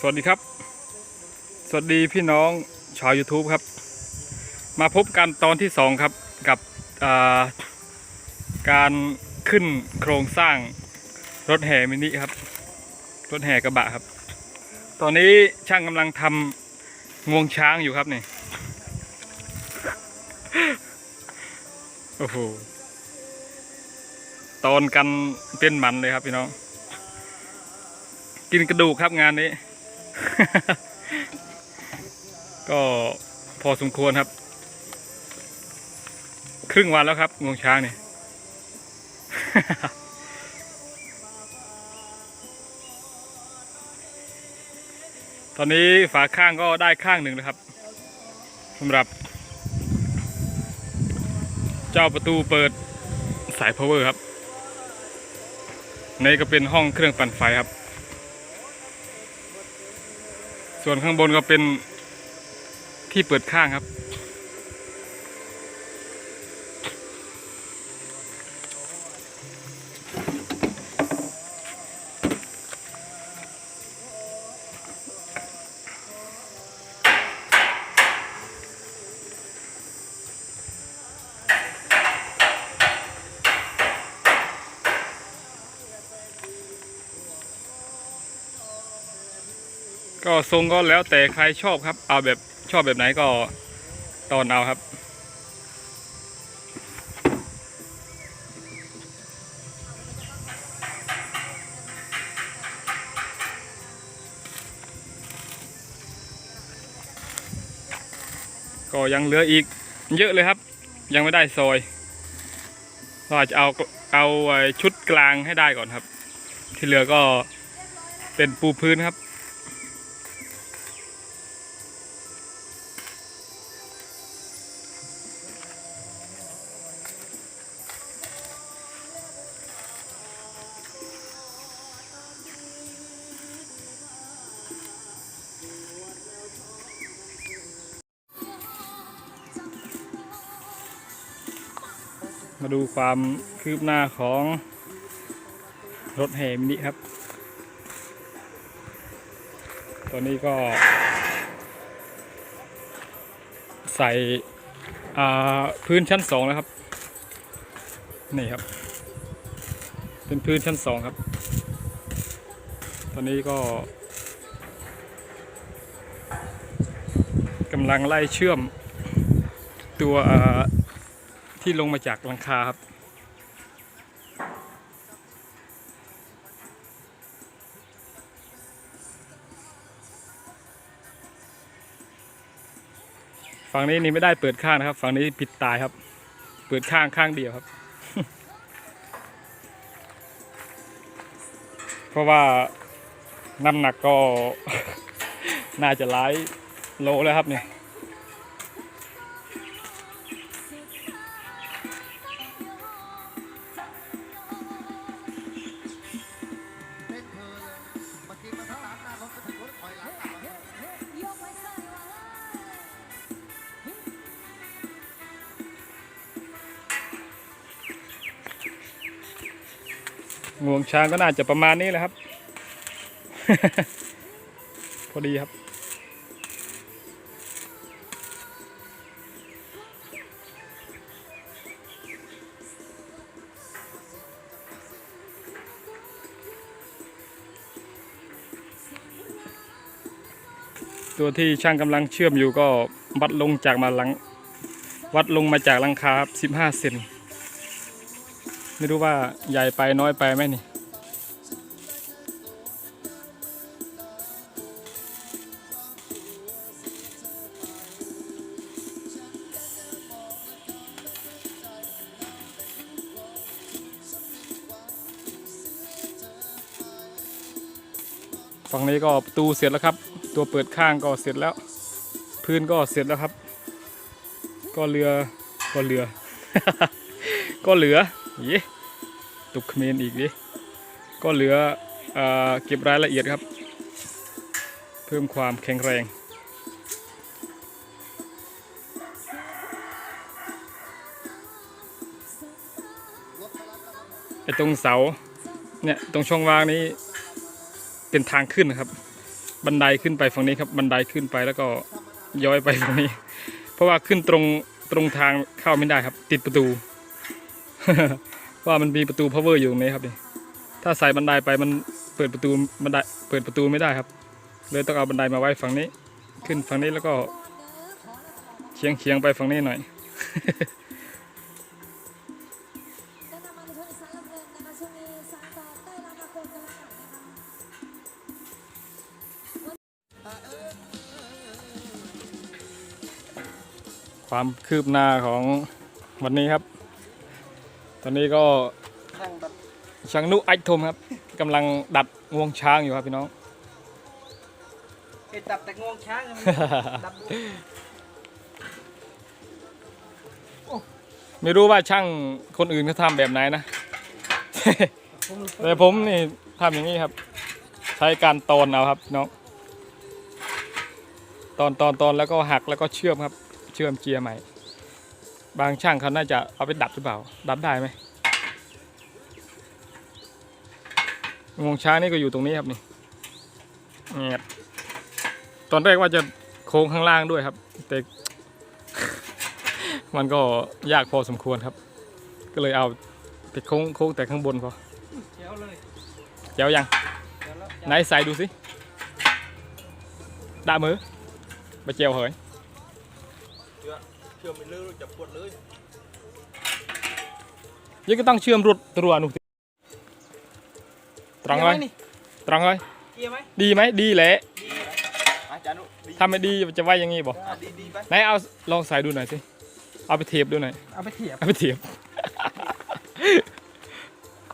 สวัสดีครับ สวัสดีพี่น้องชาว YouTube ครับ มาพบกันตอนที่สองครับกับาการขึ้นโครงสร้างรถแห่มินิครับ รถแห่กระบะครับ ตอนนี้ช่างกำลังทำงวงช้างอยู่ครับนี่โอ้โหตอนกันเป็นมันเลยครับพี่น้อง กินกระดูกครับงานนี้ ก็พอสมควรครับ ครึ่งวันแล้วครับงวงช้างนี่ย ตอนนี้ฝาข้างก็ได้ข้างหนึ่งนะครับสำหรับ เจ้าประตูเปิดสาย power ครับในก็เป็นห้องเครื่องปั่นไฟครับ ส่วนข้างบนก็เป็นที่เปิดข้างครับ ก็ทรงก็แล้วแต่ใครชอบครับ เอาแบบชอบแบบไหนก็ตอนเอาครับ ก็ยังเหลืออีกเยอะเลยครับ ยังไม่ได้ซอยเราจะเอาเอาชุดกลางให้ได้ก่อนครับ ที่เหลือก็เป็นปูพื้นครับ มาดูความคืบหน้าของรถแห่มินิครับ ตอนนี้ก็ ใส่พื้นชั้นสองแล้วครับ นี่ครับ เป็นพื้นชั้นสองครับ ตอนนี้ก็กำลังไล่เชื่อมตัว ที่ลงมาจากหลังคาครับฝั่งนี้นี่ไม่ได้เปิดข้างนะครับ ฝั่งนี้ปิดตายครับ เปิดข้างข้างเดียวครับ เพราะว่าน้ำหนักก็ น่าจะหลายโลแล้วครับเนี่ย งวงช้างก็น่าจะประมาณนี้แหละครับ พอดีครับ ตัวที่ช่างกำลังเชื่อมอยู่ก็วัดลงจากมาหลังวัดลงมาจากลังคาครับ15เซน ไม่รู้ว่าใหญ่ไปน้อยไปไหมนี่ ฝั่งนี้ก็ประตูเสร็จแล้วครับ ตัวเปิดข้างก็เสร็จแล้ว พื้นก็เสร็จแล้วครับ ก็เรือก็เรือ ก็เหลือ เย้ตุกเขมนอีกดิก็เหลือเอเก็บรายละเอียดครับ เพิ่มความแข็งแรงไอ้ตรงเสาเนี่ยตรงช่องว่างนี้เป็นทางขึ้นนะครับ บันไดขึ้นไปฝั่งนี้ครับบันไดขึ้นไปแล้วก็ย้อยไปฝั่งนี้ เพราะว่าขึ้นตรงตรงทางเข้าไม่ได้ครับ ติดประตู ว่ามันมีประตู power อยู่ตรงนี้ครับนี่ถ้าใส่บันไดไปมันเปิดประตูบันไดเปิดประตูไม่ได้ครับ เลยต้องเอาบันไดมาไว้ฝั่งนี้ ขึ้นฝั่งนี้แล้วก็เฉียงเฉียงไปฝั่งนี้หน่อย ความคืบหน้าของวันนี้ครับ อนนี้ก็ช่างแบบช่างนุไอทมครับกำลังดัดงวงช้างอยู่ครับพี่น้องเห็ดดับแต่งวงช้างมันดับดูไม่รู้ว่าช่างคนอื่นเขาทำแบบไหนนะผมแต่ผมนี่ทำอย่างนี้ครับ ใช้การตอนเอาครับพี่น้องตอนตอนตอนแล้วก็หักแล้วก็เชื่อมครับ เชื่อมเจียร์ใหม่ บางช่างเขาน่าจะเอาไปดัดหรือเปล่า ดัดได้ไหมงวงช้างนี่ก็อยู่ตรงนี้ครับนี่เงียบตอนแรกว่าจะโค้งข้างล่างด้วยครับ แต่มันก็ยากพอสมควรครับ ก็เลยเอาแต่โค้งโค้งแต่ข้างบนพอเดี๋ยวเลยเจ้ายังเดี๋ยวแล้วไหนใส่ดูสิด่ามือไปเจียวเหยเชื่อมไปเลยจับปวดเลยยังก็ต้องเชื่อมรุดตัวหนุสิตรังเลยนี่ตรังเลยเกียร์ไหมดีไหมดีแหละดีอาจารย์นุดีถ้าไม่ดีจะไว้อยังงี้บอกอะดีดีไปไหนเอาลองใส่ดูหน่อยสิเอาไปเทียบดูหน่อยเอาไปเทียบเอาไปเทียบ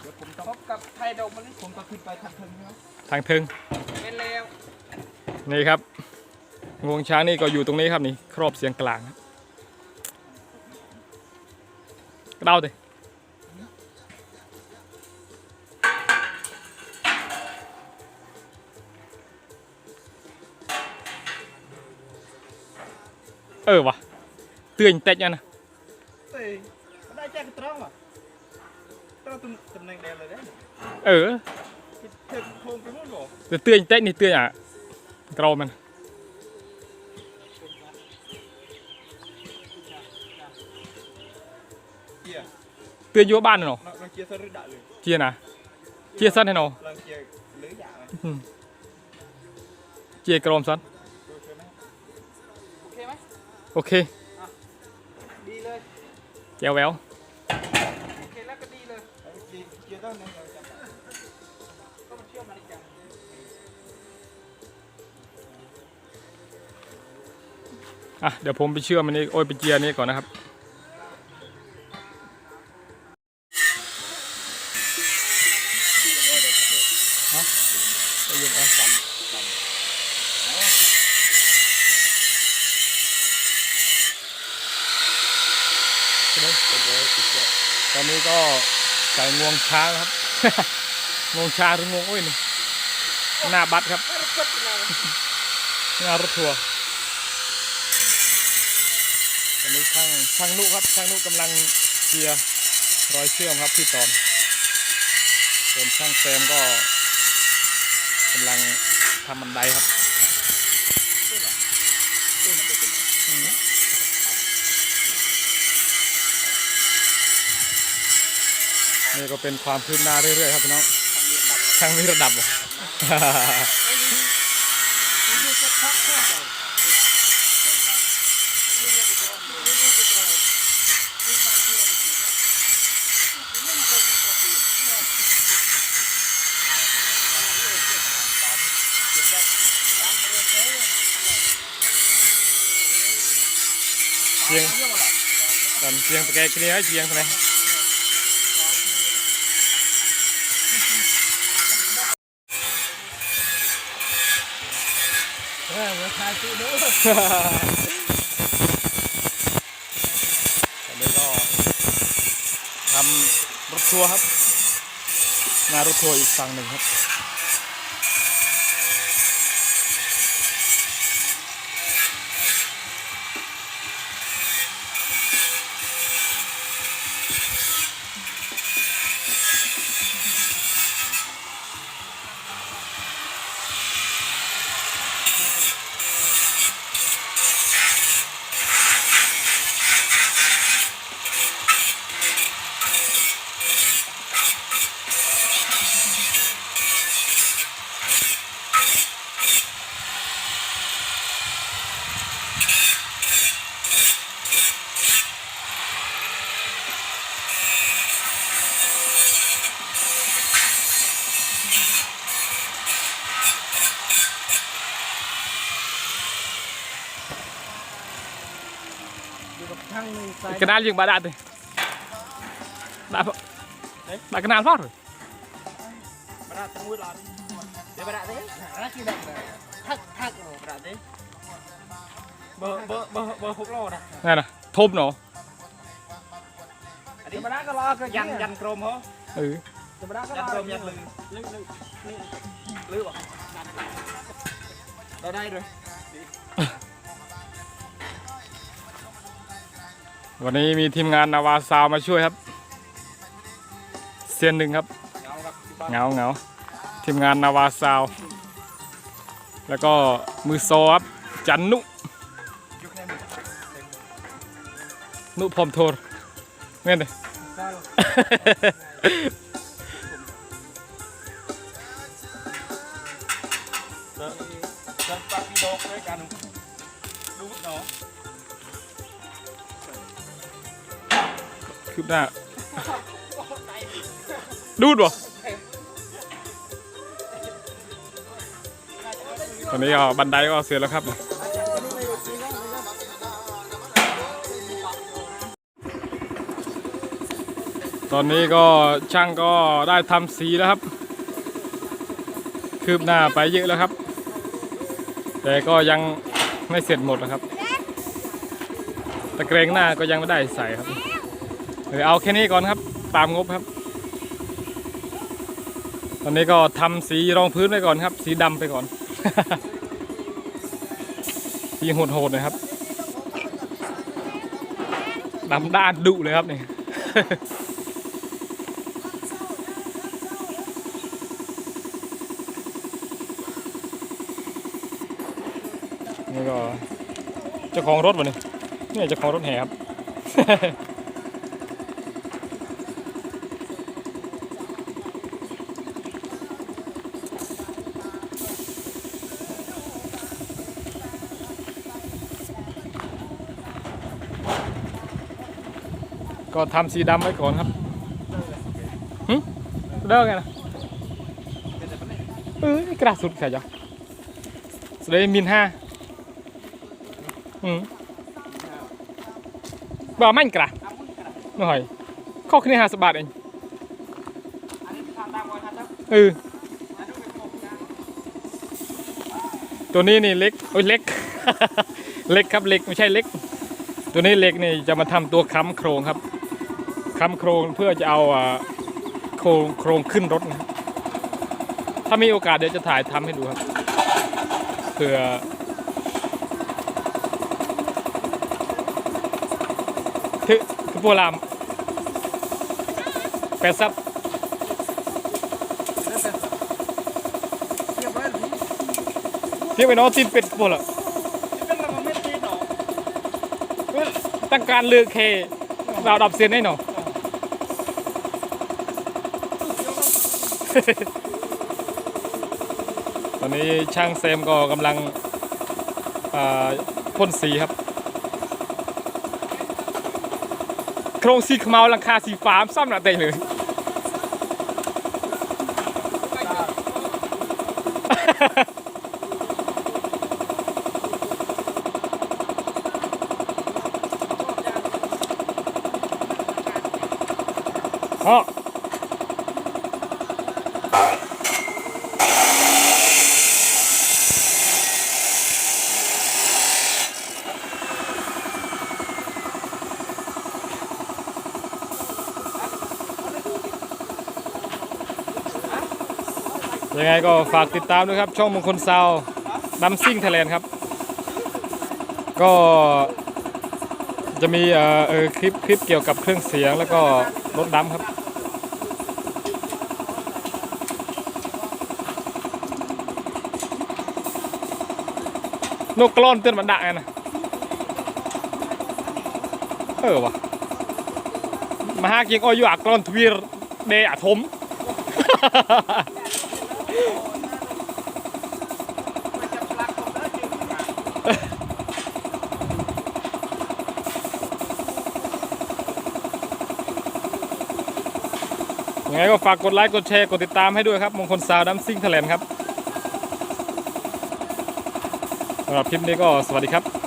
เดี๋ยวผมต้องพบกับไทยดอกมันนี่ผมก็ขึ้นไปทางเทิงใช่ไหมทางเทิงเป็นแล้วนี่ครับงวงช้างนี่ก็อยู่ตรงนี้ครับนี่ครอบเสียงกลางครับ បោតទេអឺវ៉ាទឿបន្តិចណាទេមិនដាច់ចាក់ត្រង់ត្រង់តំណែងដែលទេអឺទៅធំប្រមុនបងទៅទឿបន្តិចនេះទឿអាក្រមែន เตือนอยู่บ้านน่ะเนาะเราเราเกียร์สรุปได้เลยเจียนะเจียสั้นให้เนาะเราเกียร์หรืออย่างไรอืมเจียกระโดมสั้นโอเคไหมโอเคไหมโอเคดีเลยแก้วแววโอเคแล้วก็ดีเลยเกียร์เกียร์ต้องไหนเราจะก็มาเชื่อมมาอีกอย่างอะเดี๋ยวผมไปเชื่อมอันนี้โอ้ยไปเจียร์นี้ก่อนนะครับ นี้ก็ใส่งวงช้างครับ งวงช้างหรืองวงอ้ยนี่หน้าบัตรครับหน้ารถทัวร์ตอนนี้ช่างช่างนุครับช่างนุกำลังเกียร์รอยเชื่อมครับที่ตอนส่วนช่างแซมก็กำลังทำบันไดครับ ก็เป็นความคืบหน้าเรื่อยๆครับพี่น้องช่างมีระดับเจียงตอนเชียงตะแกรงนี้ให้เชียงทำไม ตอนนี้ก็ทำรถทัวร์ครับหนารถทัวร์อีกฝั่งหนึ่งครับ ข้างหนึ่งใส่ Kenal jeung badak teh. Dak apa? Dak kenal Far. บราตะมุดหลอนเดี๋ยวบราเด้น่าคิ ดแบบทักทักโอ้บราเด้เบอร์เบอร์เบอร์เบอร์หกโลนะ Này nè, thôm nó. อันนี้บราก็รอก็ยันยันกรมเหรอ Ừ. จะบราก็รอยันกรม วันนี้มีทีมงานนาวาซาวมาช่วยครับเซียนหนึ่งครับเงาเงาทีมงานนาวาซาว แล้วก็มือโซครับจันนุนุพรมโทรเนี่ยเลยเดินเดินปาปีโดกด้วยกันดูเนาะ คืบหน้า ดูดบ่ตอนนี้ก็บันไดก็เสร็จแล้วครับ ตอนนี้ก็ช่างก็ได้ทำสีแล้วครับ คืบหน้าไปเยอะแล้วครับ แต่ก็ยังไม่เสร็จหมดนะครับ ตะเกรงหน้าก็ยังไม่ได้ใส่ครับ เออเอาแค่นี้ก่อนครับตามงบครับ ตอนนี้ก็ทำสีรองพื้นไปก่อนครับ สีดำไปก่อน สีโหดๆหนะครับดำด้านดุเลยครับนี่นี่ก็เจ้าของรถวะนี่นี่เจ้าของรถแห่ครับ ก็ทำสีดำไว้ก่อนครับหึเลิกไงนะเออกระสุดใส่จ้ะสุดเลยมินห้าอืมบ่ามันกระหน่อยข้อขึ้นห้าสิบบาทเองอันนี้ทางตามวันครับเอออันนี้เป็นผมนะตัวนี้นี่เล็กโอ้ยเล็ก เล็กครับเล็กไม่ใช่เล็ก ตัวนี้เล็กนี่จะมาทำตัวค้ำโครงครับ ค้ำโครงเพื่อจะเอาโครงโครงขึ้นรถนะถ้ามีโอกาสเดี๋ยวจะถ่ายทำให้ดูครับเพื่อทึคือพวกลามแปดซับเรียบร้อยหรือเรียกไปน้องตีนเป็ดพวกละเป็นเราไม่ตีหนอตั้งการเลือกเคเราดับเสียนให้หน่อย ตอนนี้ช่างเซมก็กำลังพ่นสีครับ โครงสีขาวลังคาสีฟ้าซ้ำหนาเตะเลย ยังไงก็ฝากติดตามด้วยครับ ช่องมงคลซาวดัมซิ่งไทยแลนด์ครับ ก็จะมีเอ่อเออคลิปคลิปเกี่ยวกับเครื่องเสียงแล้วก็รถดำครับ นกกลอนเตือนมันดักไงนะเออวะมาหากียงอ้อยอยู่อากลอนทวีรเดอะทม ยังไงก็ฝากกดไลค์ กดแชร์ กดติดตามให้ด้วยครับ มงคลซาวดัมซิ่งเทเลนครับสำหรับคลิปนี้ก็สวัสดีครับ